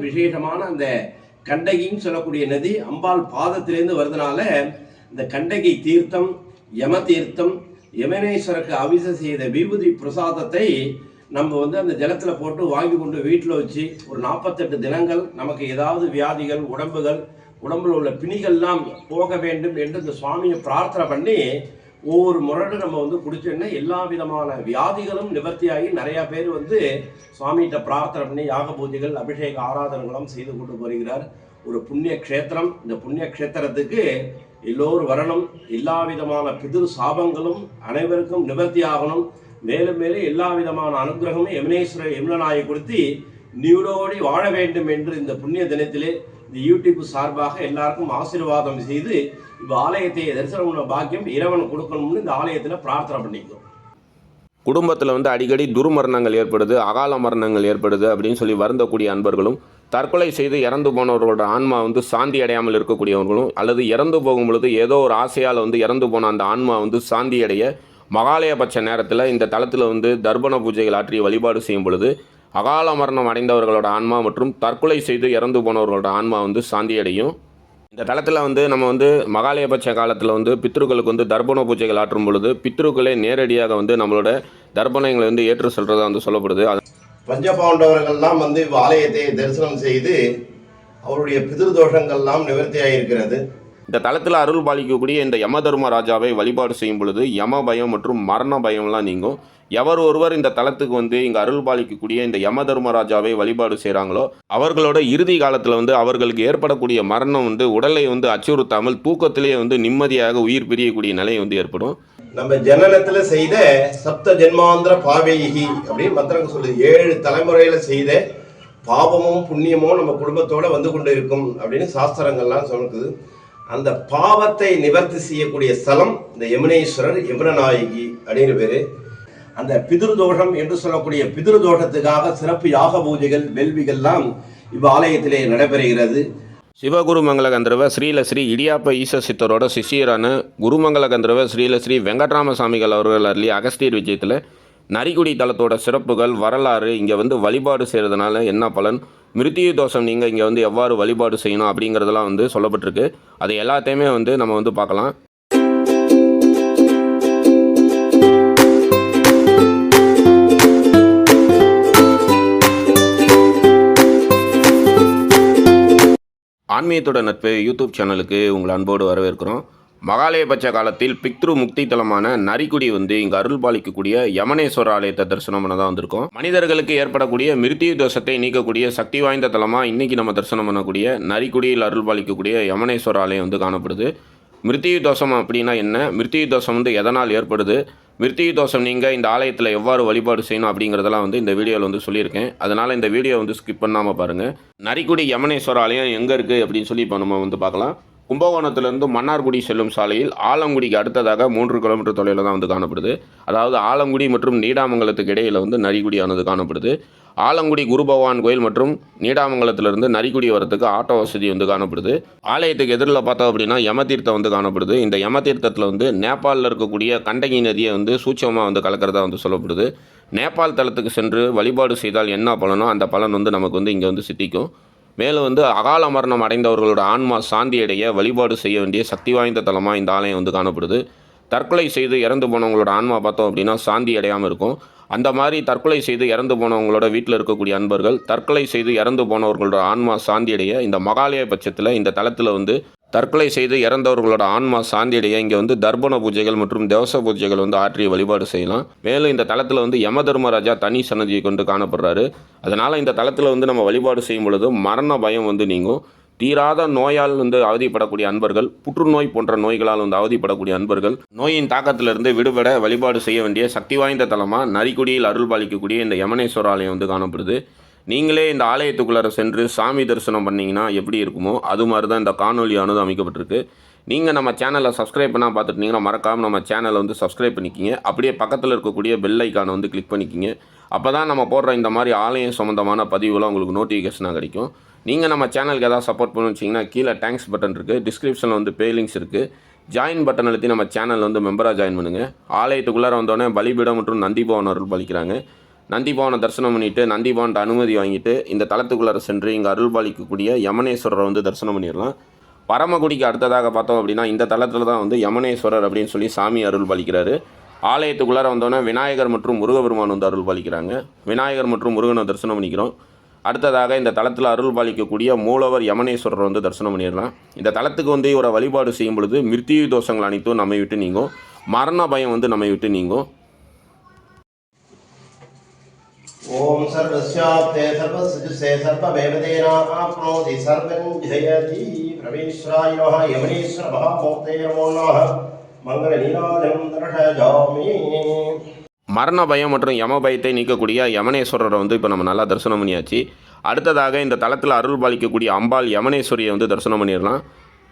விசேஷமான அந்த கண்டகின்னு சொல்லக்கூடிய நதி அம்பாள் பாதத்திலேருந்து வருதுனால இந்த கண்டகி தீர்த்தம் யம தீர்த்தம் யமனேஸ்வருக்கு அவிச செய்த விபூதி பிரசாதத்தை நம்ம வந்து அந்த ஜலத்தில் போட்டு வாங்கி கொண்டு வீட்டில் வச்சு ஒரு நாற்பத்தெட்டு தினங்கள் நமக்கு ஏதாவது வியாதிகள் உடம்புகள் உடம்புல உள்ள பிணிகள்லாம் போக வேண்டும் என்று இந்த சுவாமியை பிரார்த்தனை பண்ணி ஒவ்வொரு முரடு நம்ம வந்து குடிச்சோன்னா எல்லா விதமான வியாதிகளும் நிவர்த்தியாகி நிறைய பேர் வந்து சுவாமிகிட்ட பிரார்த்தனை பண்ணி யாக பூஜைகள் அபிஷேக ஆராதனைகளும் செய்து கொண்டு வருகிறார் ஒரு புண்ணிய க்ஷேத்திரம் இந்த புண்ணிய க்ஷேத்திரத்துக்கு எல்லோரும் வரணும். எல்லா விதமான பிதிரு சாபங்களும் அனைவருக்கும் நிவர்த்தி ஆகணும். மேலும் மேலும் எல்லா விதமான அனுகிரகமும் யமுனேஸ்வர யமுனநாயை கொடுத்து நீடோடி வாழ வேண்டும் என்று இந்த புண்ணிய தினத்திலே இந்த யூடியூப் சார்பாக எல்லாருக்கும் ஆசீர்வாதம் செய்து இப்போ ஆலயத்தை தரிசனம் பண்ண பாக்கியம் இறைவன் கொடுக்கணும்னு இந்த ஆலயத்தில் பிரார்த்தனை பண்ணிக்கிறோம் குடும்பத்தில் வந்து அடிக்கடி துர்மரணங்கள் ஏற்படுது அகால மரணங்கள் ஏற்படுது அப்படின்னு சொல்லி வருந்தக்கூடிய அன்பர்களும் தற்கொலை செய்து இறந்து போனவர்களோட ஆன்மா வந்து சாந்தி அடையாமல் இருக்கக்கூடியவர்களும் அல்லது இறந்து போகும் பொழுது ஏதோ ஒரு ஆசையால் வந்து இறந்து போன அந்த ஆன்மா வந்து சாந்தி அடைய மகாலயபட்ச நேரத்தில் இந்த தளத்தில் வந்து தர்ப்பண பூஜைகள் ஆற்றி வழிபாடு செய்யும் பொழுது அகால மரணம் அடைந்தவர்களோட ஆன்மா மற்றும் தற்கொலை செய்து இறந்து போனவர்களோட ஆன்மா வந்து சாந்தி அடையும். இந்த தளத்தில் வந்து நம்ம வந்து மகாலயபட்ச காலத்தில் வந்து பித்ருக்களுக்கு வந்து தர்ப்பண பூஜைகள் ஆற்றும் பொழுது பித்ருக்களே நேரடியாக வந்து நம்மளோட தர்ப்பணங்களை வந்து ஏற்று செல்றதா வந்து சொல்லப்படுது. அது பஞ்சபாண்டவர்கள்லாம் வந்து ஆலயத்தை தரிசனம் செய்து அவருடைய பிதிரு தோஷங்கள்லாம் நிவர்த்தியாயிருக்கிறது. இந்த தளத்தில் அருள் பாலிக்கக்கூடிய இந்த யம தர்ம ராஜாவை வழிபாடு செய்யும் பொழுது யம பயம் மற்றும் மரண பயம்லாம் நீங்கும். எவர் ஒருவர் இந்த தலத்துக்கு வந்து இங்கே அருள் பாலிக்கக்கூடிய இந்த யம தர்மராஜாவை வழிபாடு செய்கிறாங்களோ அவர்களோட இறுதி காலத்தில் வந்து அவர்களுக்கு ஏற்படக்கூடிய மரணம் வந்து உடலை வந்து அச்சுறுத்தாமல் தூக்கத்திலேயே வந்து நிம்மதியாக உயிர் பிரியக்கூடிய நிலை வந்து ஏற்படும். நம்ம ஜனனத்தில் செய்த சப்த ஜென்மாந்திர பாவேகி அப்படின்னு மந்திரங்க சொல்லுது. ஏழு தலைமுறையில் செய்த பாவமும் புண்ணியமும் நம்ம குடும்பத்தோட வந்து கொண்டு இருக்கும் அப்படின்னு சாஸ்திரங்கள்லாம் சொல்லுது. அந்த பாவத்தை நிவர்த்தி செய்யக்கூடிய ஸ்தலம் இந்த யமுனேஸ்வரர் யமுனநாயகி அப்படின்னு பேர். அந்த பிதிருதோஷம் என்று சொல்லக்கூடிய பிதிருதோஷத்துக்காக சிறப்பு யாக பூஜைகள் வேள்விகள்லாம் இவ்வாலயத்திலே நடைபெறுகிறது. சிவகுருமங்கல ஸ்ரீல ஸ்ரீலஸ்ரீ இடியாப்ப ஈச சித்தரோட சிஷியரான குருமங்கல கந்தர்வ ஸ்ரீலஸ்ரீ வெங்கட்ராம சாமிகள் அவர்கள் அருளி அகஸ்தியர் விஜயத்தில் நரிக்குடி தலத்தோட சிறப்புகள் வரலாறு இங்கே வந்து வழிபாடு செய்கிறதுனால என்ன பலன்? மிருத்திய தோஷம் நீங்கள் இங்கே வந்து எவ்வாறு வழிபாடு செய்யணும் அப்படிங்கிறதெல்லாம் வந்து சொல்லப்பட்டிருக்கு. அது எல்லாத்தையுமே வந்து நம்ம வந்து பார்க்கலாம். ஆன்மீகத்தோட நட்பு யூடியூப் சேனலுக்கு உங்களை அன்போடு வரவேற்கிறோம். மகாலயபட்ச காலத்தில் பித்ரு முக்தி தலமான நரிக்குடி வந்து இங்கே அருள் பாலிக்கக்கூடிய யமனேஸ்வர ஆலயத்தை தரிசனம் பண்ண தான் வந்திருக்கோம். மனிதர்களுக்கு ஏற்படக்கூடிய மிருத்தியு தோஷத்தை நீக்கக்கூடிய சக்தி வாய்ந்த தலமாக இன்னைக்கு நம்ம தரிசனம் பண்ணக்கூடிய நரிக்குடியில் அருள் பாலிக்கக்கூடிய யமனேஸ்வர ஆலயம் வந்து காணப்படுது. மிருத்தியு தோஷம் அப்படின்னா என்ன? மிருத்தியு தோஷம் வந்து எதனால் ஏற்படுது? மிருத்திய தோஷம் நீங்கள் இந்த ஆலயத்தில் எவ்வாறு வழிபாடு செய்யணும் அப்படிங்கிறதெல்லாம் வந்து இந்த வீடியோவில் வந்து சொல்லியிருக்கேன். அதனால் இந்த வீடியோ வந்து ஸ்கிப் பண்ணாமல் பாருங்கள் நரிக்குடி யமனேஸ்வர ஆலயம் எங்கே இருக்குது அப்படின்னு சொல்லி இப்போ நம்ம வந்து பார்க்கலாம். கும்பகோணத்திலிருந்து மன்னார்குடி செல்லும் சாலையில் ஆலங்குடிக்கு அடுத்ததாக மூன்று கிலோமீட்டர் தொலைவில் தான் வந்து காணப்படுது. அதாவது ஆலங்குடி மற்றும் நீடாமங்கலத்துக்கு இடையில் வந்து நரிக்குடியானது காணப்படுது. ஆலங்குடி குரு பகவான் கோயில் மற்றும் நீடாமங்கலத்திலிருந்து நரிக்குடி வரத்துக்கு ஆட்டோ வசதி வந்து காணப்படுது. ஆலயத்துக்கு எதிரில் பார்த்தோம் அப்படின்னா யமதீர்த்தம் வந்து காணப்படுது. இந்த யமதீர்த்தத்தில் வந்து நேபாளில் இருக்கக்கூடிய கண்டகி நதியை வந்து சூட்சமாக வந்து கலக்கிறதா வந்து சொல்லப்படுது. நேபாள் தலத்துக்கு சென்று வழிபாடு செய்தால் என்ன பலனோ அந்த பலன் வந்து நமக்கு வந்து இங்கே வந்து சித்திக்கும். மேலும் வந்து அகால மரணம் அடைந்தவர்களோட ஆன்மா சாந்தி அடைய வழிபாடு செய்ய வேண்டிய சக்தி வாய்ந்த தலமாக இந்த ஆலயம் வந்து காணப்படுது. தற்கொலை செய்து இறந்து போனவங்களோட ஆன்மா பார்த்தோம் அப்படின்னா சாந்தி அடையாமல் இருக்கும். அந்த மாதிரி தற்கொலை செய்து இறந்து போனவங்களோட வீட்டில் இருக்கக்கூடிய அன்பர்கள் தற்கொலை செய்து இறந்து போனவர்களோட ஆன்மா சாந்தியடைய இந்த மகாலய பட்சத்தில் இந்த தளத்தில் வந்து தற்கொலை செய்து இறந்தவர்களோட ஆன்மா சாந்தியடைய இங்கே வந்து தர்ப்பண பூஜைகள் மற்றும் தேவச பூஜைகள் வந்து ஆற்றி வழிபாடு செய்யலாம். மேலும் இந்த தளத்தில் வந்து யம தர்மராஜா தனி சன்னதியை கொண்டு காணப்படுறாரு. அதனால் இந்த தளத்தில் வந்து நம்ம வழிபாடு செய்யும் பொழுது மரண பயம் வந்து நீங்கும். தீராத நோயால் வந்து அவதிப்படக்கூடிய அன்பர்கள் புற்றுநோய் போன்ற நோய்களால் வந்து அவதிப்படக்கூடிய அன்பர்கள் நோயின் தாக்கத்திலிருந்து விடுபட வழிபாடு செய்ய வேண்டிய சக்தி வாய்ந்த தலமாக நரிக்குடியில் அருள் பாலிக்கக்கூடிய இந்த யமனேஸ்வர ஆலயம் வந்து காணப்படுது. நீங்களே இந்த ஆலயத்துக்குள்ளார சென்று சாமி தரிசனம் பண்ணிங்கன்னா எப்படி இருக்குமோ அது மாதிரி தான் இந்த காணொலியானது அமைக்கப்பட்டிருக்கு. நீங்கள் நம்ம சேனலை சப்ஸ்கிரைப் பண்ணால் பார்த்துட்டீங்கன்னா மறக்காமல் நம்ம சேனலை வந்து சப்ஸ்கிரைப் பண்ணிக்கிங்க. அப்படியே பக்கத்தில் இருக்கக்கூடிய பெல் ஐக்கானை வந்து கிளிக் பண்ணிக்கிங்க. அப்போ தான் நம்ம போடுற இந்த மாதிரி ஆலயம் சம்மந்தமான பதிவுலாம் உங்களுக்கு நோட்டிஃபிகேஷனாக கிடைக்கும். நீங்கள் நம்ம சேனலுக்கு ஏதாவது சப்போர்ட் பண்ணு வச்சிங்கன்னா கீழே தேங்க்ஸ் பட்டன் இருக்குது டிஸ்கிரிப்ஷனில் வந்து பே லிங்க்ஸ் இருக்குது ஜாயின் பட்டன் அழுத்தி நம்ம சேனல் வந்து மெம்பராக ஜாயின் பண்ணுங்கள் ஆலயத்துக்குள்ளார வந்தோடனே பலிபீடம் மற்றும் நந்திபவன் அருள் பலிக்கிறாங்க. நந்திபவனை தரிசனம் பண்ணிவிட்டு நந்திபவன்ட்ட அனுமதி வாங்கிட்டு இந்த தலத்துக்குள்ளார சென்று இங்கே அருள்பாலிக்கக்கூடிய யமனேஸ்வரரை வந்து தரிசனம் பண்ணிடலாம். பரமக்குடிக்கு அடுத்ததாக பார்த்தோம் அப்படின்னா இந்த தளத்தில் தான் வந்து யமனேஸ்வரர் அப்படின்னு சொல்லி சாமி அருள் பாலிக்கிறாரு. ஆலயத்துக்குள்ளார வந்தோன்னே விநாயகர் மற்றும் முருகபெருமான் வந்து அருள் பாலிக்கிறாங்க. விநாயகர் மற்றும் முருகனை தரிசனம் பண்ணிக்கிறோம். அடுத்ததாக இந்த தளத்தில் அருள் பாலிக்கக்கூடிய மூலவர் யமனேஸ்வரர் வந்து தரிசனம் பண்ணிடலாம். இந்த தளத்துக்கு வந்து இவரை வழிபாடு செய்யும் பொழுது மிருத்யு தோஷங்கள் அனைத்தும் நம்மை விட்டு நீங்கும். மரண பயம் வந்து நம்மை விட்டு நீங்கும். ஓம் சர்வஸ்யாப்தே சர்வசுஜுசே சர்வ வேவதேனாக ஆப்னோதி சர்வன் ஜெயதி பிரவேஸ்வராயோக யமனேஸ்வர மகாமூர்த்தே மங்கள நீலாஜம் தர்ஷயாமி மரண பயம் மற்றும் யம பயத்தை நீக்கக்கூடிய யமனேஸ்வரரை வந்து இப்போ நம்ம நல்லா தரிசனம் பண்ணியாச்சு. அடுத்ததாக இந்த தளத்தில் அருள் பாலிக்கக்கூடிய அம்பாள் யமனேஸ்வரியை வந்து தரிசனம் பண்ணிடலாம்.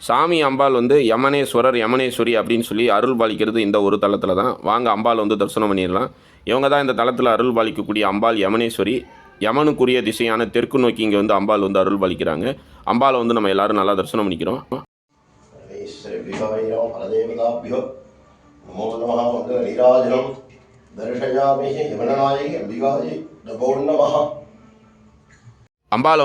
சாமி அம்பாள் வந்து யமனேஸ்வரர் யமனேஸ்வரி அப்படின்னு சொல்லி அருள் பாலிக்கிறது இந்த ஒரு தளத்தில் தான். வாங்க அம்பாள் வந்து தரிசனம் பண்ணிடலாம். இவங்க தான் இந்த தளத்தில் அருள் பாலிக்கக்கூடிய அம்பாள் யமனேஸ்வரி. யமனுக்குரிய திசையான தெற்கு நோக்கி இங்கே வந்து அம்பாள் வந்து அருள் பாலிக்கிறாங்க. அம்பாளை வந்து நம்ம எல்லாரும் நல்லா தரிசனம் பண்ணிக்கிறோம். நமோ தரிசயாமிகி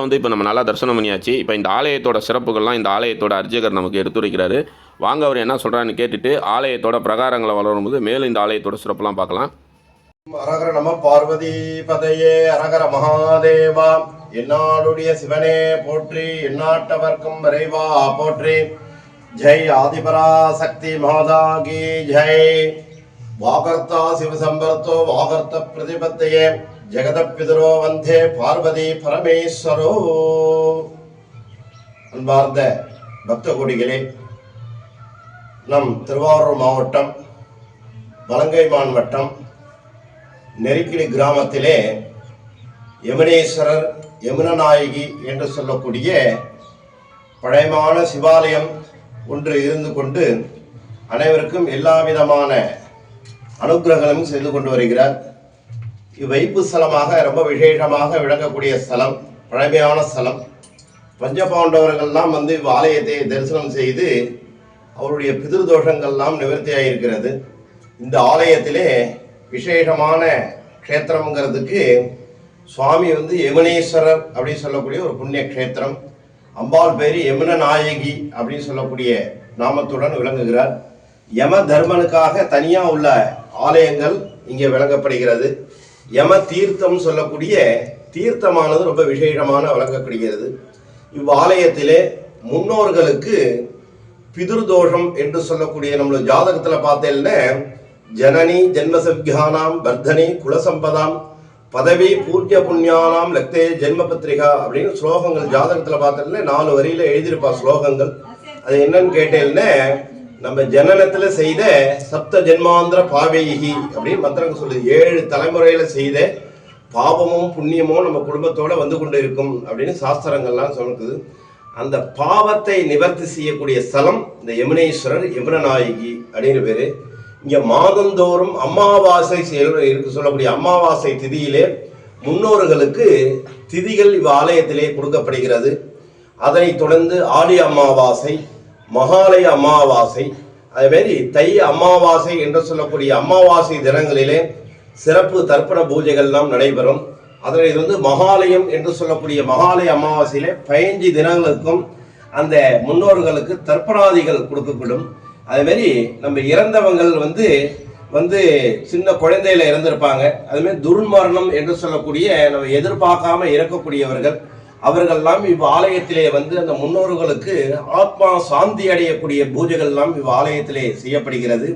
வந்து இப்போ நம்ம நல்லா தரிசனம் பண்ணியாச்சு. இப்போ இந்த ஆலயத்தோட சிறப்புகள்லாம் இந்த ஆலயத்தோட அர்ச்சகர் நமக்கு எடுத்துரைக்கிறாரு. வாங்க அவர் என்ன சொல்கிறான்னு கேட்டுட்டு ஆலயத்தோட பிரகாரங்களை வளரும்போது மேலும் இந்த ஆலயத்தோட சிறப்புலாம் பார்க்கலாம். அரகர நம பார்வதி பதையே அரகர மகாதேவா. என்னாடுடைய சிவனே போற்றி எண்ணாட்டவர்க்கும் விரைவா போற்றி. ஜெய் ஆதிபரா சக்தி மாதாகி ஜெய். வாகர்த்தா சிவசம்பர்த்தோ வாகர்த்த பிரதிபத்தையே ஜெகதப்பிதரோ வந்தே பார்வதி பரமேஸ்வரோ. அன்பார்ந்த பக்த கொடிகளே நம் திருவாரூர் மாவட்டம் வலங்கைமான் வட்டம் நெருக்கிடி கிராமத்திலே யமுனேஸ்வரர் யமுனநாயகி என்று சொல்லக்கூடிய பழையமான சிவாலயம் ஒன்று இருந்து கொண்டு அனைவருக்கும் எல்லா விதமான அனுக்கிரகங்களும் செய்து கொண்டு வருகிறார். இவ்வைப்பு ஸ்தலமாக ரொம்ப விசேஷமாக விளங்கக்கூடிய ஸ்தலம் பழமையான ஸ்தலம் பஞ்சபாண்டவர்கள்லாம் வந்து இவ் ஆலயத்தை தரிசனம் செய்து அவருடைய பிதிர்தோஷங்கள்லாம் நிவர்த்தியாயிருக்கிறது. இந்த ஆலயத்திலே விசேஷமான க்ஷேத்திரம்ங்கிறதுக்கு சுவாமி வந்து யமுனேஸ்வரர் அப்படின்னு சொல்லக்கூடிய ஒரு புண்ணிய க்ஷேத்திரம் அம்பாள் பேர் யமுன நாயகி அப்படின்னு சொல்லக்கூடிய நாமத்துடன் விளங்குகிறார். யம தர்மனுக்காக தனியாக உள்ள ஆலயங்கள் இங்கே விளங்கப்படுகிறது. யம தீர்த்தம் சொல்லக்கூடிய தீர்த்தமானது ரொம்ப விசேஷமான வழங்கப்படுகிறது இவ்வாலயத்திலே முன்னோர்களுக்கு பிதிர்தோஷம் என்று சொல்லக்கூடிய நம்மளோட ஜாதகத்தில் பார்த்தேன்னா ஜனனி ஜென்மசவ்யானாம் வர்தனி குலசம்பதாம் பதவி பூர்ய புண்ணியானாம் லக்தே ஜென்ம பத்திரிகா அப்படின்னு ஸ்லோகங்கள் ஜாதகத்தில் பார்த்தேன்னா நாலு வரியில எழுதியிருப்பா ஸ்லோகங்கள். அது என்னன்னு கேட்டேன்னா நம்ம ஜனனத்துல செய்த சப்த ஜென்மாந்திர பாவேகி அப்படின்னு மந்திரங்க சொல்லுது. ஏழு தலைமுறையில செய்த பாவமும் புண்ணியமும் நம்ம குடும்பத்தோட வந்து கொண்டு இருக்கும் அப்படின்னு சாஸ்திரங்கள்லாம் சொல்லுது. அந்த பாவத்தை நிவர்த்தி செய்யக்கூடிய ஸ்தலம் இந்த யமுனேஸ்வரர் யமுனநாயகி அப்படின்னு பேரு. இங்க மாதந்தோறும் அமாவாசை இருக்கு சொல்லக்கூடிய அமாவாசை திதியிலே முன்னோர்களுக்கு திதிகள் இவ் ஆலயத்திலே கொடுக்கப்படுகிறது. அதனைத் தொடர்ந்து ஆடி அமாவாசை மகாலய அமாவாசை. அதேமாரி தை அமாவாசை என்று சொல்லக்கூடிய அமாவாசை தினங்களிலே சிறப்பு தர்ப்பண பூஜைகள்லாம் நடைபெறும். அதில் இது வந்து மகாலயம் என்று சொல்லக்கூடிய மகாலய அமாவாசையிலே பதினஞ்சு தினங்களுக்கும் அந்த முன்னோர்களுக்கு தர்ப்பணாதிகள் கொடுக்கப்படும். அதுமாரி நம்ம இறந்தவங்கள் வந்து வந்து சின்ன குழந்தையில இறந்திருப்பாங்க. அதுமாரி துர்மரணம் என்று சொல்லக்கூடிய நம்ம எதிர்பார்க்காம இறக்கக்கூடியவர்கள் அவர்கள்லாம் இவ் ஆலயத்திலே வந்து அந்த முன்னோர்களுக்கு ஆத்மா சாந்தி அடையக்கூடிய பூஜைகள்லாம் இவ் ஆலயத்திலே செய்யப்படுகிறது.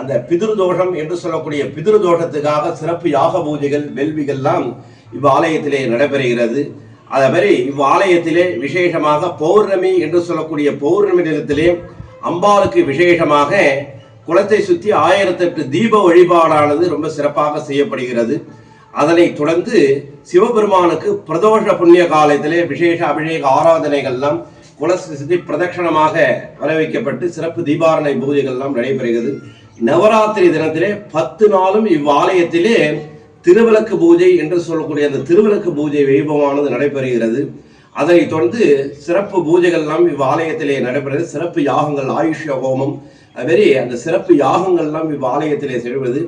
அந்த பிதிருதோஷம் என்று சொல்லக்கூடிய பிதிருதோஷத்துக்காக சிறப்பு யாக பூஜைகள் வேள்விகள்லாம் இவ் ஆலயத்திலே நடைபெறுகிறது. அதே மாதிரி இவ் ஆலயத்திலே விசேஷமாக பௌர்ணமி என்று சொல்லக்கூடிய பௌர்ணமி தினத்திலே அம்பாளுக்கு விசேஷமாக குளத்தை சுற்றி ஆயிரத்தெட்டு தீப வழிபாடானது ரொம்ப சிறப்பாக செய்யப்படுகிறது. அதனை தொடர்ந்து சிவபெருமானுக்கு பிரதோஷ புண்ணிய காலத்திலே விசேஷ அபிஷேக ஆராதனைகள்லாம் குலசிதி சுற்றி பிரதட்சணமாக வரவைக்கப்பட்டு சிறப்பு தீபாரணை பூஜைகள்லாம் நடைபெறுகிறது. நவராத்திரி தினத்திலே பத்து நாளும் இவ்வாலயத்திலே திருவிளக்கு பூஜை என்று சொல்லக்கூடிய அந்த திருவிளக்கு பூஜை வைபவமானது நடைபெறுகிறது. அதனைத் தொடர்ந்து சிறப்பு பூஜைகள்லாம் இவ்வாலயத்திலே நடைபெறுகிறது. சிறப்பு யாகங்கள் ஆயுஷ்ய ஹோமம் அதுமாரி அந்த சிறப்பு யாகங்கள்லாம் இவ்வாலயத்திலே செல்வது.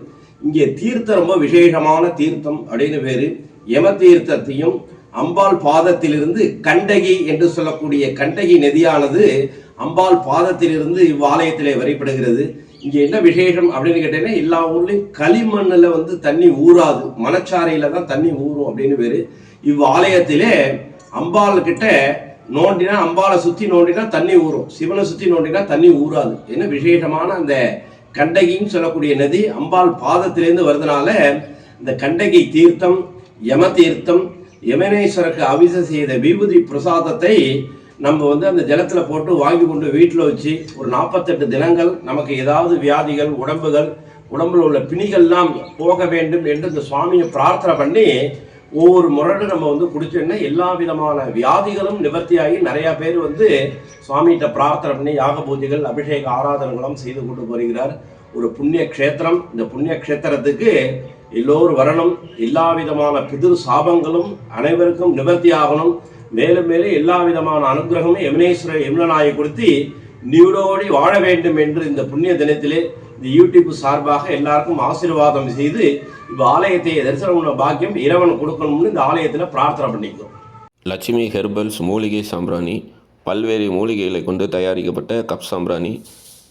இங்கே தீர்த்தம் ரொம்ப விசேஷமான தீர்த்தம் அப்படின்னு பேரு யம தீர்த்தத்தையும் அம்பாள் பாதத்திலிருந்து கண்டகி என்று சொல்லக்கூடிய கண்டகி நதியானது அம்பாள் பாதத்திலிருந்து இவ்வாலயத்திலே வரிப்படுகிறது இங்கே என்ன விசேஷம் அப்படின்னு கேட்டீங்கன்னா எல்லா ஊர்லேயும் களிமண்ணில் வந்து தண்ணி ஊறாது. மணச்சாரையில் தான் தண்ணி ஊறும் அப்படின்னு பேரு. இவ்வாலயத்திலே அம்பாள் கிட்ட நோண்டினா அம்பாளை சுற்றி நோண்டினா தண்ணி ஊறும். சிவனை சுற்றி நோண்டினா தண்ணி ஊறாது. என்ன விசேஷமான அந்த கண்டகின்னு சொல்லக்கூடிய நதி அம்பாள் பாதத்திலேருந்து வருதுனால இந்த கண்டகி தீர்த்தம் யம தீர்த்தம் யமனேஸ்வருக்கு அபிஷேகம் செய்த விபூதி பிரசாதத்தை நம்ம வந்து அந்த ஜலத்தில் போட்டு வாங்கி கொண்டு வீட்டில் வச்சு ஒரு நாற்பத்தெட்டு தினங்கள் நமக்கு ஏதாவது வியாதிகள் உடம்புகள் உடம்புல உள்ள பிணிகள்லாம் போக வேண்டும் என்று இந்த சுவாமியை பிரார்த்தனை பண்ணி ஒவ்வொரு முரடு நம்ம வந்து குடிச்சோன்னா எல்லா விதமான வியாதிகளும் நிவர்த்தியாகி நிறைய பேர் வந்து சுவாமிகிட்ட பிரார்த்தனை பண்ணி யாக பூஜைகள் அபிஷேக ஆராதனைகளும் செய்து கொண்டு வருகிறார் ஒரு புண்ணிய க்ஷேத்திரம். இந்த புண்ணிய க்ஷேத்திரத்துக்கு எல்லோரும் வரணும். எல்லா விதமான பிதிர் சாபங்களும் அனைவருக்கும் நிவர்த்தி ஆகணும். மேலும் மேலும் எல்லா விதமான அனுகிரகமும் யமுனேஸ்வர யமுனநாயை கொடுத்து நீடோடி வாழ வேண்டும் என்று இந்த புண்ணிய தினத்திலே இந்த யூடியூப் சார்பாக எல்லாருக்கும் ஆசீர்வாதம் செய்து இந்த ஆலயத்தை தரிசனம் பண்ண பாக்கியம் இறைவன் கொடுக்கணும்னு இந்த ஆலயத்தில் பிரார்த்தனை பண்ணிக்கிறோம். லட்சுமி ஹெர்பல்ஸ் மூலிகை சாம்பிராணி பல்வேறு மூலிகைகளை கொண்டு தயாரிக்கப்பட்ட கப் சாம்பிராணி.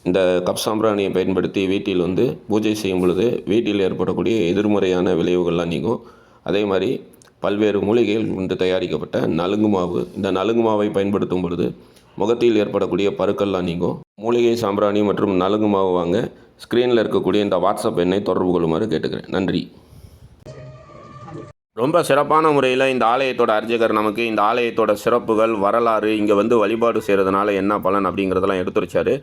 இந்த கப் சாம்பிராணியை பயன்படுத்தி வீட்டில் வந்து பூஜை செய்யும் பொழுது வீட்டில் ஏற்படக்கூடிய எதிர்மறையான விளைவுகள்லாம் நீங்கும். அதே மாதிரி பல்வேறு மூலிகைகள் கொண்டு தயாரிக்கப்பட்ட நலுங்கு மாவு இந்த நலுங்கு மாவை பயன்படுத்தும் பொழுது முகத்தில் ஏற்படக்கூடிய பருக்கள்லாம் நீங்கும். மூலிகை சாம்பிராணி மற்றும் நலுங்கு மாவு வாங்க ஸ்க்ரீனில் இருக்கக்கூடிய இந்த வாட்ஸ்அப் எண்ணை தொடர்பு கொள்ளுமாறு கேட்டுக்கிறேன். நன்றி. ரொம்ப சிறப்பான முறையில் இந்த ஆலயத்தோட அர்ச்சகர் நமக்கு இந்த ஆலயத்தோட சிறப்புகள் வரலாறு இங்கே வந்து வழிபாடு செய்கிறதுனால என்ன பலன் அப்படிங்கிறதெல்லாம் எடுத்துரைச்சாரு.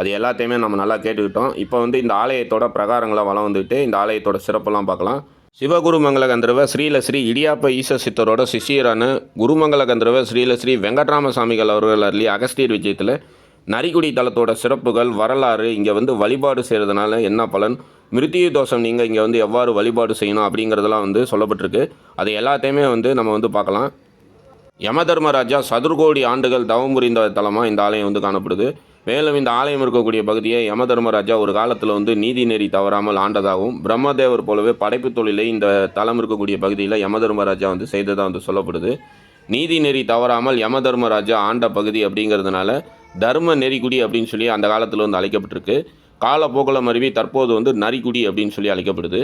அது எல்லாத்தையுமே நம்ம நல்லா கேட்டுக்கிட்டோம். இப்போ வந்து இந்த ஆலயத்தோட பிரகாரங்களை வளம் வந்துட்டு இந்த ஆலயத்தோட சிறப்பெல்லாம் பார்க்கலாம். சிவகுருமங்கல கந்தர்வ ஸ்ரீல ஸ்ரீ இடியாப்ப ஈச சித்தரோட சிஷியரான குருமங்கல கந்தர்வ ஸ்ரீல ஸ்ரீ வெங்கட்ராம சாமிகள் அவர்கள் அருளி அகஸ்தீர் விஜயத்தில் நரிக்குடி தலத்தோட சிறப்புகள் வரலாறு இங்கே வந்து வழிபாடு செய்கிறதுனால என்ன பலன்? மிருத்திய தோஷம் நீங்கள் இங்கே வந்து எவ்வாறு வழிபாடு செய்யணும் அப்படிங்கிறதெல்லாம் வந்து சொல்லப்பட்டிருக்கு. அது எல்லாத்தையுமே வந்து நம்ம வந்து பார்க்கலாம். யமதர்மராஜா சதுர்கோடி ஆண்டுகள் தவம் புரிந்த தலமாக இந்த ஆலயம் வந்து காணப்படுது. மேலும் இந்த ஆலயம் இருக்கக்கூடிய பகுதியை யமதர்மராஜா ஒரு காலத்தில் வந்து நீதி நெறி தவறாமல் ஆண்டதாகவும் பிரம்மதேவர் போலவே படைப்பு தொழிலை இந்த தலம் இருக்கக்கூடிய பகுதியில் யமதர்மராஜா வந்து செய்ததாக வந்து சொல்லப்படுது. நீதி நெறி தவறாமல் யமதர்மராஜா ஆண்ட பகுதி அப்படிங்கிறதுனால தர்ம நெறிக்குடி அப்படின்னு சொல்லி அந்த காலத்தில் வந்து அழைக்கப்பட்டிருக்கு. காலப்போக்கில் மருவி தற்போது வந்து நரிக்குடி அப்படின்னு சொல்லி அழைக்கப்படுது.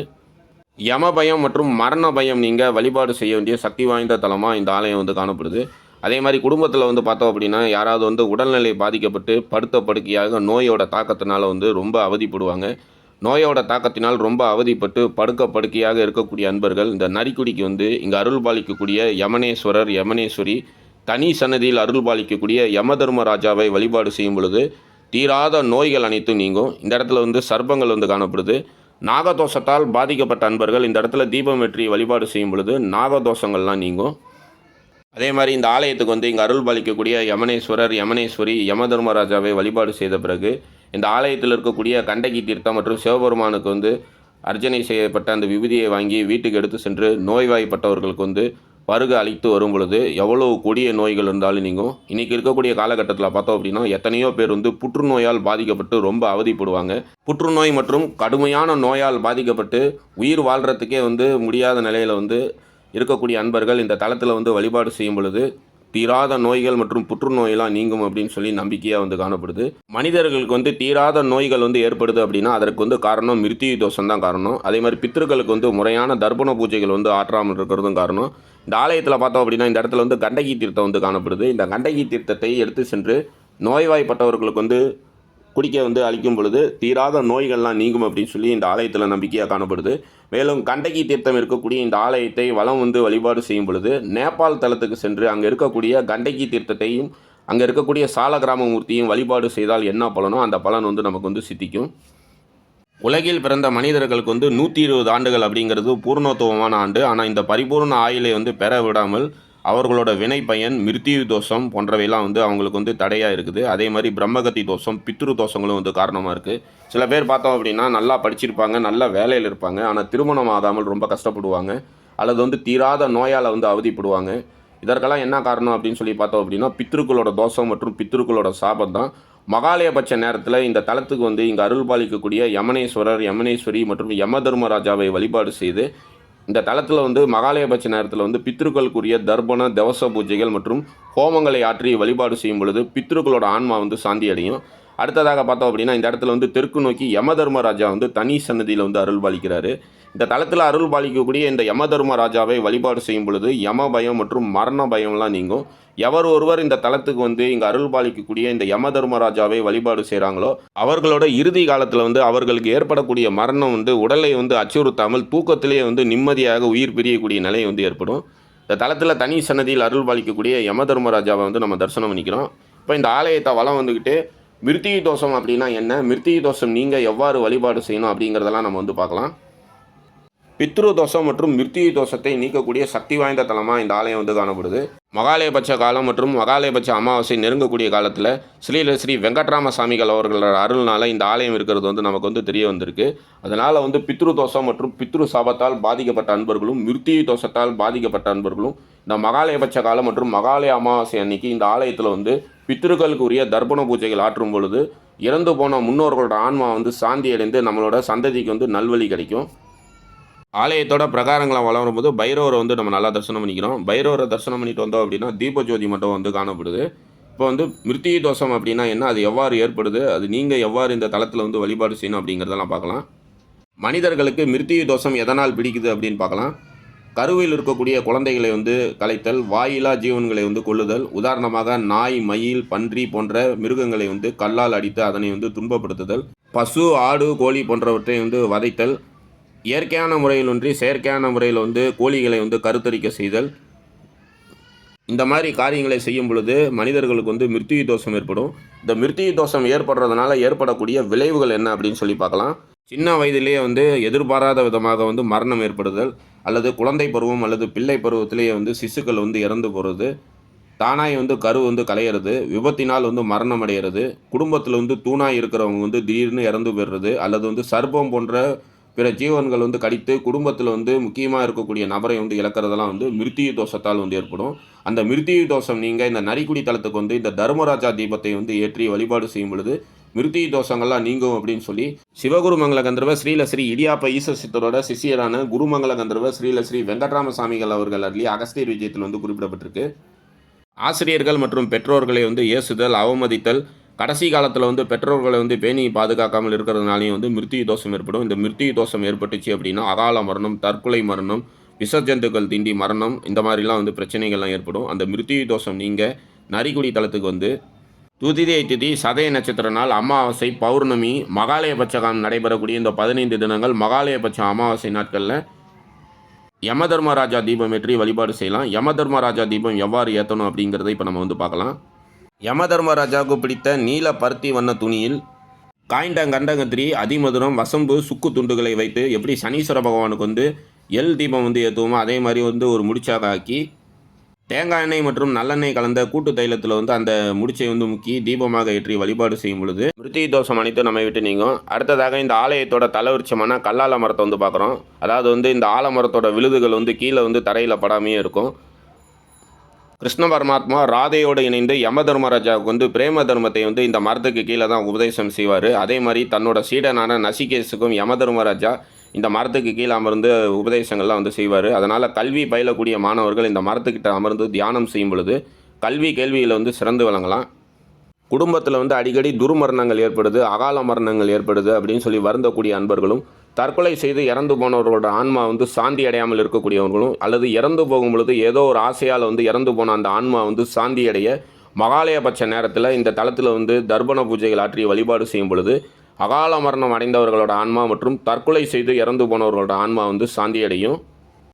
யம பயம் மற்றும் மரண பயம் நீங்கள் வழிபாடு செய்ய வேண்டிய சக்தி வாய்ந்த தலமாக இந்த ஆலயம் வந்து காணப்படுது. அதே மாதிரி குடும்பத்தில் வந்து பார்த்தோம் அப்படின்னா யாராவது வந்து உடல்நிலை பாதிக்கப்பட்டு படுத்த படுக்கையாக நோயோட தாக்கத்தினால் வந்து ரொம்ப அவதிப்படுவாங்க. நோயோட தாக்கத்தினால் ரொம்ப அவதிப்பட்டு படுக்க படுக்கையாக இருக்கக்கூடிய அன்பர்கள் இந்த நரிக்குடிக்கு வந்து இங்கே அருள் பாலிக்கக்கூடிய யமனேஸ்வரர் யமனேஸ்வரி தனி சன்னதியில் அருள் பாலிக்கக்கூடிய யமதர்மராஜாவை வழிபாடு செய்யும் பொழுது தீராத நோய்கள் அனைத்தும் நீங்கும். இந்த இடத்துல வந்து சர்ப்பங்கள் வந்து காணப்படுது. நாகதோஷத்தால் பாதிக்கப்பட்ட அன்பர்கள் இந்த இடத்துல தீபம் வெற்றி வழிபாடு செய்யும் பொழுது நாகதோஷங்கள்லாம் நீங்கும். அதே மாதிரி இந்த ஆலயத்துக்கு வந்து இங்கே அருள் பாலிக்கக்கூடிய யமனேஸ்வரர் யமனேஸ்வரி யமதர்மராஜாவை வழிபாடு செய்த பிறகு இந்த ஆலயத்தில் இருக்கக்கூடிய கண்டகி தீர்த்தம் மற்றும் சிவபெருமானுக்கு வந்து அர்ச்சனை செய்யப்பட்ட அந்த விபூதியை வாங்கி வீட்டுக்கு எடுத்து சென்று நோய்வாய்ப்பட்டவர்களுக்கு வந்து பருக அழித்து வரும் பொழுது எவ்வளவு கொடிய நோய்கள் இருந்தாலும் நீங்கும். இன்றைக்கி இருக்கக்கூடிய காலகட்டத்தில் பார்த்தோம் அப்படின்னா எத்தனையோ பேர் வந்து புற்றுநோயால் பாதிக்கப்பட்டு ரொம்ப அவதிப்படுவாங்க. புற்றுநோய் மற்றும் கடுமையான நோயால் பாதிக்கப்பட்டு உயிர் வாழ்கிறதுக்கே வந்து முடியாத நிலையில் வந்து இருக்கக்கூடிய அன்பர்கள் இந்த தளத்தில் வந்து வழிபாடு செய்யும் பொழுது தீராத நோய்கள் மற்றும் புற்றுநோயெல்லாம் நீங்கும் அப்படின்னு சொல்லி நம்பிக்கையாக வந்து காணப்படுது. மனிதர்களுக்கு வந்து தீராத நோய்கள் வந்து ஏற்படுது அப்படின்னா அதற்கு வந்து காரணம் மிருத்திய தோஷம் தான் காரணம். அதே மாதிரி பித்தர்களுக்கு வந்து முறையான தர்ப்பண பூஜைகள் வந்து ஆற்றாமல் இருக்கிறதும் காரணம். இந்த ஆலயத்தில் பார்த்தோம் அப்படின்னா இந்த இடத்துல வந்து கண்டகி தீர்த்தம் வந்து காணப்படுது. இந்த கண்டகி தீர்த்தத்தை எடுத்து சென்று நோய்வாய்ப்பட்டவர்களுக்கு வந்து குடிக்க வந்து அளிக்கும் பொழுது தீராத நோய்கள்லாம் நீங்கும் அப்படின்னு சொல்லி இந்த ஆலயத்தில் நம்பிக்கையாக காணப்படுது. மேலும் கண்டகி தீர்த்தம் இருக்கக்கூடிய இந்த ஆலயத்தை வளம் வந்து வழிபாடு செய்யும் பொழுது நேபாள் தலத்துக்கு சென்று அங்கே இருக்கக்கூடிய கண்டகி தீர்த்தத்தையும் அங்கே இருக்கக்கூடிய சால கிராம மூர்த்தியும் வழிபாடு செய்தால் என்ன பலனோ அந்த பலன் வந்து நமக்கு வந்து சித்திக்கும். உலகில் பிறந்த மனிதர்களுக்கு வந்து நூற்றி இருபது ஆண்டுகள் அப்படிங்கிறது பூர்ணத்துவமான ஆண்டு. ஆனால் இந்த பரிபூர்ண ஆயுளை வந்து பெற விடாமல் அவர்களோட வினை பயன் மிருத்யு தோஷம் போன்றவையெல்லாம் வந்து அவங்களுக்கு வந்து தடையாக இருக்குது. அதே மாதிரி பிரம்மகத்தி தோஷம் பித்ரு தோஷங்களும் வந்து காரணமாக இருக்குது சில பேர் பார்த்தோம் அப்படின்னா நல்லா படிச்சிருப்பாங்க நல்ல வேலையில் இருப்பாங்க. ஆனால் திருமணம் ஆகாமல் ரொம்ப கஷ்டப்படுவாங்க. அல்லது வந்து தீராத நோயால் வந்து அவதிப்படுவாங்க. இதற்கெல்லாம் என்ன காரணம் அப்படின்னு சொல்லி பார்த்தோம் அப்படின்னா பித்ருக்களோட தோஷம் மற்றும் பித்ருக்களோட சாபம் தான். மகாலயபட்ச நேரத்தில் இந்த தலத்துக்கு வந்து இங்கே அருள் பாலிக்கக்கூடிய யமனேஸ்வரர் யமனேஸ்வரி மற்றும் யம தர்மராஜாவை வழிபாடு செய்து இந்த தலத்தில் வந்து மகாலயபட்ச நேரத்தில் வந்து பித்ருக்களுக்குரிய தர்ப்பண தவச பூஜைகள் மற்றும் ஹோமங்களை ஆற்றி வழிபாடு செய்யும் பொழுது பித்ருக்களோட ஆன்மா வந்து சாந்தி அடையும். அடுத்ததாக பார்த்தோம் அப்படின்னா இந்த இடத்துல வந்து தெற்கு நோக்கி யம தர்மராஜா வந்து தனி சன்னதியில் வந்து அருள் பாலிக்கிறாரு இந்த தளத்தில் அருள் பாலிக்கக்கூடிய இந்த யம தர்மராஜாவை வழிபாடு செய்யும் பொழுது யம பயம் மற்றும் மரண பயம்லாம் நீங்கும். எவர் ஒருவர் இந்த தலத்துக்கு வந்து இங்கே அருள் பாலிக்கக்கூடிய இந்த யம தர்மராஜாவை வழிபாடு செய்கிறாங்களோ அவர்களோட இறுதி காலத்தில் வந்து அவர்களுக்கு ஏற்படக்கூடிய மரணம் வந்து உடலை வந்து அச்சுறுத்தாமல் தூக்கத்திலேயே வந்து நிம்மதியாக உயிர் பிரியக்கூடிய நிலை வந்து ஏற்படும். இந்த தலத்தில் தனி சன்னதியில் அருள் பாலிக்கக்கூடிய யம தர்மராஜாவை வந்து நம்ம தரிசனம் பண்ணிக்கிறோம். இப்போ இந்த ஆலயத்தை வளம் வந்துக்கிட்டு மிருத்திகை தோஷம் அப்படின்னா என்ன? மிருத்திகை தோஷம் நீங்கள் எவ்வாறு வழிபாடு செய்யணும் அப்படிங்கிறதெல்லாம் நம்ம வந்து பார்க்கலாம். பித்ரு தோஷம் மற்றும் மிருத்திகை தோஷத்தை நீக்கக்கூடிய சக்தி வாய்ந்த தலமாக இந்த ஆலயம் வந்து காணப்படுது. மகாலயபட்ச காலம் மற்றும் மகாலயபட்ச அமாவாசை நெருங்கக்கூடிய காலத்தில் ஸ்ரீல ஸ்ரீ வெங்கட்ராம சாமிகள் அவர்களோட அருள்னால இந்த ஆலயம் இருக்கிறது வந்து நமக்கு வந்து தெரிய வந்திருக்கு. அதனால் வந்து பித்ரு தோஷம் மற்றும் பித்ரு சாபத்தால் பாதிக்கப்பட்ட அன்பர்களும் மிருத்திகை தோஷத்தால் பாதிக்கப்பட்ட அன்பர்களும் இந்த மகாலயபட்ச காலம் மற்றும் மகாலய அமாவாசை அன்னைக்கு இந்த ஆலயத்தில் வந்து பித்ருக்களுக்கு உரிய தர்ப்பண பூஜைகள் ஆற்றும் பொழுது இறந்து போன முன்னோர்களோட ஆன்மா வந்து சாந்தி அடைந்து நம்மளோட சந்ததிக்கு வந்து நல்வழி கிடைக்கும். ஆலயத்தோட பிரகாரங்களை வளரும் போது பைரவரை வந்து நம்ம நல்லா தரிசனம் பண்ணிக்கிறோம். பைரவரை தரிசனம் பண்ணிட்டு வந்தோம் அப்படின்னா தீபஜோதி மட்டும் வந்து காணப்படுது. இப்போ வந்து மிருத்திகை தோஷம் அப்படின்னா என்ன? அது எவ்வாறு ஏற்படுது? அது நீங்கள் எவ்வாறு இந்த தளத்தில் வந்து வழிபாடு செய்யணும் அப்படிங்கிறதெல்லாம் பார்க்கலாம். மனிதர்களுக்கு மிருத்திகை தோஷம் எதனால் பிடிக்குது அப்படின்னு பார்க்கலாம். கருவில் இருக்கக்கூடிய குழந்தைகளை வந்து கலைத்தல் வாயிலா ஜீவன்களை வந்து கொள்ளுதல் உதாரணமாக நாய் மயில் பன்றி போன்ற மிருகங்களை வந்து கல்லால் அடித்து அதனை வந்து துன்பப்படுத்துதல் பசு ஆடு கோழி போன்றவற்றை வந்து வதைத்தல் இயற்கையான முறையில் ஒன்றி செயற்கையான முறையில் வந்து கோழிகளை வந்து கருத்தரிக்க செய்தல். இந்த மாதிரி காரியங்களை செய்யும் பொழுது மனிதர்களுக்கு வந்து மிருத்தி தோஷம் ஏற்படும். இந்த மிருத்தி தோஷம் ஏற்படுறதுனால ஏற்படக்கூடிய விளைவுகள் என்ன அப்படின்னு சொல்லி பார்க்கலாம். சின்ன வயதிலேயே வந்து எதிர்பாராத விதமாக வந்து மரணம் ஏற்படுதல் அல்லது குழந்தை பருவம் அல்லது பிள்ளை பருவத்திலேயே வந்து சிசுக்கள் வந்து இறந்து போகிறது தானாய் வந்து கரு வந்து கலையிறது விபத்தினால் வந்து மரணம் அடைகிறது குடும்பத்தில் வந்து தூணாய் இருக்கிறவங்க வந்து திடீர்னு இறந்து போயிடுறது அல்லது வந்து சர்ப்பம் போன்ற பிற ஜீவன்கள் வந்து கடித்து குடும்பத்தில் வந்து முக்கியமாக இருக்கக்கூடிய நபரை வந்து இழக்கிறதெல்லாம் வந்து மிருத்திய தோஷத்தால் வந்து ஏற்படும். அந்த மிருத்திய தோஷம் நீங்கள் இந்த நரிக்குடி தலத்துக்கு வந்து இந்த தர்மராஜா தீபத்தை வந்து ஏற்றி வழிபாடு செய்யும் பொழுது மிருத்திய தோஷங்கள்லாம் நீங்கும் அப்படின்னு சொல்லி சிவகுருமங்கல கந்தர்வ ஸ்ரீல ஸ்ரீ இடியாப்ப ஈச சித்தரோட சிஷியரான குருமங்கல கந்தர்வ ஸ்ரீல ஸ்ரீ அவர்கள் அருளி அகஸ்தியர் விஜயத்தில் வந்து குறிப்பிடப்பட்டிருக்கு. ஆசிரியர்கள் மற்றும் பெற்றோர்களை வந்து ஏசுதல் அவமதித்தல் கடைசி காலத்தில் வந்து பெற்றோர்களை வந்து பேணி பாதுகாக்காமல் இருக்கிறதுனாலையும் வந்து மிருத்திய தோஷம் ஏற்படும். இந்த மிருத்திய தோஷம் ஏற்பட்டுச்சு அப்படின்னா அகால மரணம் தற்கொலை மரணம் விசர்ஜந்துக்கள் தீண்டி மரணம் இந்த மாதிரிலாம் வந்து பிரச்சனைகள்லாம் ஏற்படும். அந்த மிருத்திய தோஷம் நீங்கள் நரிக்குடி தலத்துக்கு வந்து துதிதை திதி சதய நட்சத்திர நாள் அமாவாசை பௌர்ணமி மகாலயபட்சகம் நடைபெறக்கூடிய இந்த பதினைந்து தினங்கள் மகாலயபட்ச அமாவாசை நாட்களில் யம தர்மராஜா தீபம் ஏற்றி வழிபாடு செய்யலாம். யம தர்மராஜா தீபம் எவ்வாறு ஏற்றணும் அப்படிங்கிறத இப்போ நம்ம வந்து பார்க்கலாம். யமதர்மராஜாவுக்கு பிடித்த நீல பருத்தி வண்ண துணியில் காய்ண்டங்கண்டங்கத்திரி அதிமதுரம் வசம்பு சுக்கு துண்டுகளை வைத்து எப்படி சனீஸ்வர பகவானுக்கு வந்து எல் தீபம் வந்து ஏற்றுவோமோ அதே மாதிரி வந்து ஒரு முடிச்சாக ஆக்கி தேங்காய் எண்ணெய் மற்றும் நல்லெண்ணெய் கலந்த கூட்டு தைலத்தில் வந்து அந்த முடிச்சை வந்து முக்கி தீபமாக ஏற்றி வழிபாடு செய்யும் பொழுது மிருத்தி தோஷம் அனைத்து நம்ம விட்டு நீங்கும். அடுத்ததாக இந்த ஆலயத்தோட தலைவிருச்சமான கல்லால மரத்தை வந்து பார்க்குறோம். அதாவது வந்து இந்த ஆலமரத்தோட விழுதுகள் வந்து கீழே வந்து தரையில் படாமையே இருக்கும். கிருஷ்ண பரமாத்மா ராதையோடு இணைந்து யம தர்மராஜாவுக்கு வந்து பிரேம தர்மத்தை வந்து இந்த மரத்துக்கு கீழே தான் உபதேசம் செய்வார். அதே மாதிரி தன்னோட சீடனான நசிகேசுக்கும் யம தர்மராஜா இந்த மரத்துக்கு கீழே அமர்ந்து உபதேசங்கள்லாம் வந்து செய்வார். அதனால் கல்வி பயிலக்கூடிய மாணவர்கள் இந்த மரத்துக்கிட்ட அமர்ந்து தியானம் செய்யும் பொழுது கல்வி கேள்வியில் வந்து சிறந்து விளங்கலாம். குடும்பத்தில் வந்து அடிக்கடி துர்மரணங்கள் ஏற்படுது அகால மரணங்கள் ஏற்படுது அப்படின்னு சொல்லி வருந்தக்கூடிய அன்பர்களும் தற்கொலை செய்து இறந்து போனவர்களோட ஆன்மா வந்து சாந்தி அடையாமல் இருக்கக்கூடியவர்களும் அல்லது இறந்து போகும் பொழுது ஏதோ ஒரு ஆசையால் வந்து இறந்து போன அந்த ஆன்மா வந்து சாந்தி அடைய மகாலயபட்ச நேரத்தில் இந்த தளத்தில் வந்து தர்ப்பண பூஜைகள் ஆற்றி வழிபாடு செய்யும் பொழுது அகால மரணம் அடைந்தவர்களோட ஆன்மா மற்றும் தற்கொலை செய்து இறந்து போனவர்களோட ஆன்மா வந்து சாந்தி அடையும்.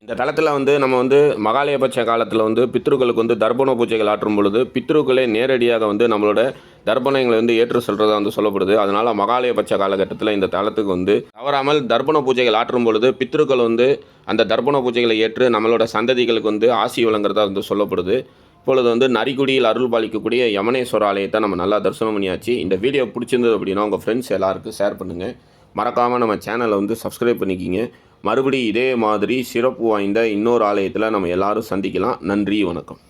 இந்த தளத்தில் வந்து நம்ம வந்து மகாலயபட்ச காலத்தில் வந்து பித்ருக்களுக்கு வந்து தர்ப்பண பூஜைகள் ஆற்றும் பொழுது பித்ருக்களே நேரடியாக வந்து நம்மளோட தர்ப்பணங்களை வந்து ஏற்று சொல்கிறதா வந்து சொல்லப்படுது. அதனால் மகாலயபட்ச காலகட்டத்தில் இந்த தளத்துக்கு வந்து தவறாமல் தர்ப்பண பூஜைகள் ஆற்றும் பொழுது பித்ருக்கள் வந்து அந்த தர்ப்பண பூஜைகளை ஏற்று நம்மளோட சந்ததிகளுக்கு வந்து ஆசி வழங்குறதா வந்து சொல்லப்படுது. இப்பொழுது வந்து நரிக்குடியில் அருள் பாலிக்கக்கூடிய யமனேஸ்வர ஆலயத்தை நம்ம நல்லா தரிசனம் பண்ணியாச்சு. இந்த வீடியோ பிடிச்சிருந்தது அப்படின்னா உங்கள் ஃப்ரெண்ட்ஸ் எல்லாருக்கும் ஷேர் பண்ணுங்கள் மறக்காமல் நம்ம சேனலை வந்து சப்ஸ்கிரைப் பண்ணிக்கிங்க. மறுபடியும் இதே மாதிரி சிறப்பு வாய்ந்த இன்னொரு ஆலயத்தில் நம்ம எல்லோரும் சந்திக்கலாம். நன்றி வணக்கம்.